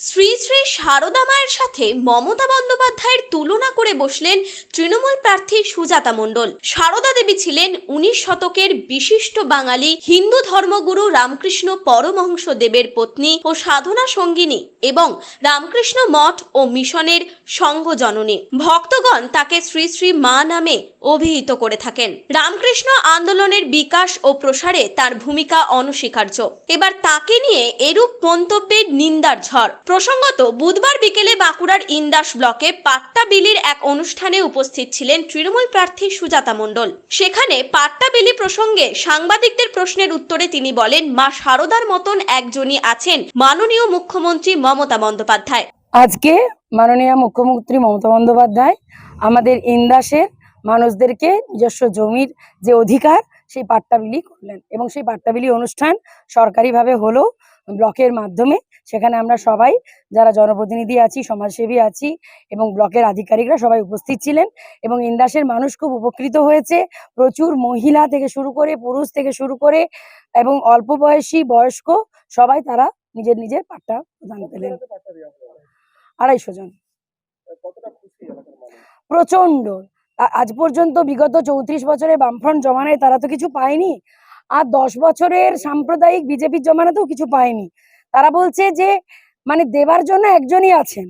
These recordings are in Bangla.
শ্রী শ্রী সারদা মায়ের সাথে মমতা বন্দ্যোপাধ্যায়ের তুলনা করে বসলেন তৃণমূল প্রার্থী সুজাতা মণ্ডল। সারদা দেবী ছিলেন উনিশ শতকের বিশিষ্ট বাঙালি হিন্দু ধর্মগুরু রামকৃষ্ণ পরমহংস দেবের পত্নী ও সাধনা সঙ্গিনী এবং রামকৃষ্ণ মঠ ও মিশনের সংঘজননী ভক্তগণ তাকে শ্রী শ্রী মা নামে অভিহিত করে থাকেন। রামকৃষ্ণ আন্দোলনের বিকাশ ও প্রসারে তার ভূমিকা অনস্বীকার্য। এবার তাকে নিয়ে এরূপ মন্তব্যের নিন্দার ঝড়। প্রসঙ্গত, বুধবার বিকেলে বাঁকুড়ার ইন্দাস ব্লকে পাট্টা বিলির এক অনুষ্ঠানে উপস্থিত ছিলেন তৃণমূল প্রার্থী সুজাতা মণ্ডল। সেখানে পাট্টা বিলি প্রসঙ্গে সাংবাদিকদের প্রশ্নের উত্তরে তিনি বলেন, মা শারদার মতন একজনই আছেন মাননীয় মুখ্যমন্ত্রী মমতা বন্দ্যোপাধ্যায়। আজকে মাননীয় মুখ্যমন্ত্রী মমতা বন্দ্যোপাধ্যায় আমাদের ইন্দাসের মানুষদেরকে নিজস্ব জমির যে অধিকার সেই পাট্টা বিলি করলেন এবং সেই পাট্টা বিলি অনুষ্ঠান সরকারিভাবে হলো ব্লকের মাধ্যমে। সেখানে আমরা সবাই যারা জনপ্রতিনিধি আছি সমাজসেবী আছি এবং ব্লকের আধিকারিকরা সবাই উপস্থিত ছিলেন এবং ইন্দাসের মানুষ খুব উপকৃত হয়েছে। প্রচুর মহিলা থেকে শুরু করে পুরুষ থেকে শুরু করে এবং অল্প বয়সী বয়স্ক সবাই তারা নিজের নিজের পাট্টা প্রদান পেলেন আড়াইশো জন। প্রচণ্ড আজ পর্যন্ত বিগত চৌত্রিশ বছরে বামফ্রন্ট জমানায় তারা তো কিছু পায়নি। আর দশ বছরের সাম্প্রদায়িক বিজেপির জমানাতেও কিছু পায়নি। তারা বলছে যে মানে দেবার জন্য একজনই আছেন।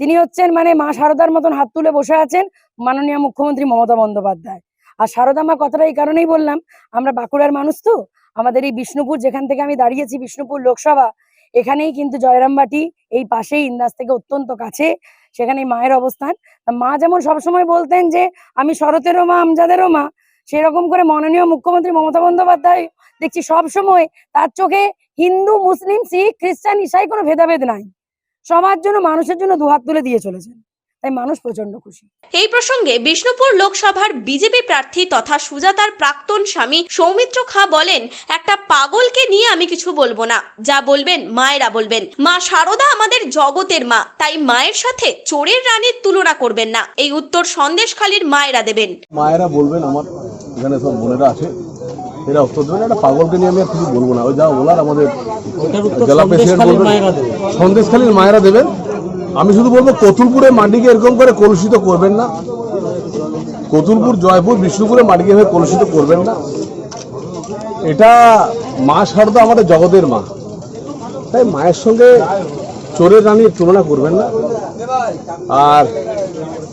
তিনি হচ্ছেন মানে মা শারদার মতন হাত তুলে বসে আছেন মাননীয় মুখ্যমন্ত্রী মমতা বন্দ্যোপাধ্যায়। আর শারদা মা কথাটা এই কারণেই বললাম, আমরা বাঁকুড়ার মানুষ তো। আমাদের এই বিষ্ণুপুর, যেখান থেকে আমি দাঁড়িয়েছি বিষ্ণুপুর লোকসভা, এখানেই কিন্তু জয়রামবাটি এই পাশেই ইন্দাস থেকে অত্যন্ত কাছে। সেখানেই মায়ের অবস্থান। মা যেমন সবসময় বলতেন যে, আমি শরতেরও মা, আমজাদেরও মা। সেরকম করে মাননীয় মুখ্যমন্ত্রী মমতা বন্দ্যোপাধ্যায় দেখছি সবসময় তার চোখে হিন্দু, মুসলিম, শিখ, খ্রিস্টান, ইসাই কোনো ভেদাভেদ নাই। সবার জন্য, মানুষের জন্য দুহাত তুলে দিয়ে চলেছেন। তাই মানুষ প্রচণ্ড খুশি। এই প্রসঙ্গে বিষ্ণুপুর লোকসভার বিজেপি প্রার্থী তথা সুজাতার প্রাক্তন স্বামী সৌমিত্র খাঁ বলেন একটা পাগলকে নিয়ে আমি কিছু বলব না। যা বলবেন মায়েরা বলবেন। মা শারদা আমাদের জগতের মা। তাই মায়ের সাথে চোরের রানীর তুলনা করবেন না। এই উত্তর সন্দেশখালীর মায়েরা দেবেন। মায়েরা বলবেন আমার এখানে সব বোনেরা আছে। এরা উত্তর দেবেন একটা পাগলকে নিয়ে আমি আর কিছু বলব না। ওই যা বলার আমাদের জেলা প্রেসিডেন্ট বলবেন। সন্দেশখালীর মায়েরা দেবেন। আমি শুধু বলব, কতুলপুরে মাটিকে এরকম করে কলুষিত করবেন না। কতুলপুর, জয়পুর, বিষ্ণুপুরে মাটিকে এভাবে কলুষিত করবেন না। এটা মা শারদা আমাদের জগতের মা। তাই মায়ের সঙ্গে চোরের রানীর তুলনা করবেন না। আর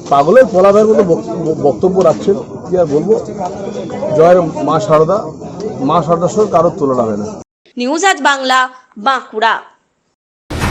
পাগলের পলাবের মতো বক- বক্তব্য রাখছেন, কি আর বলব? জয়ের মা শারদা মা শারদার সঙ্গে কারোর তুলনা হয় না। নিউজ আজ বাংলা, বাঁকুড়া।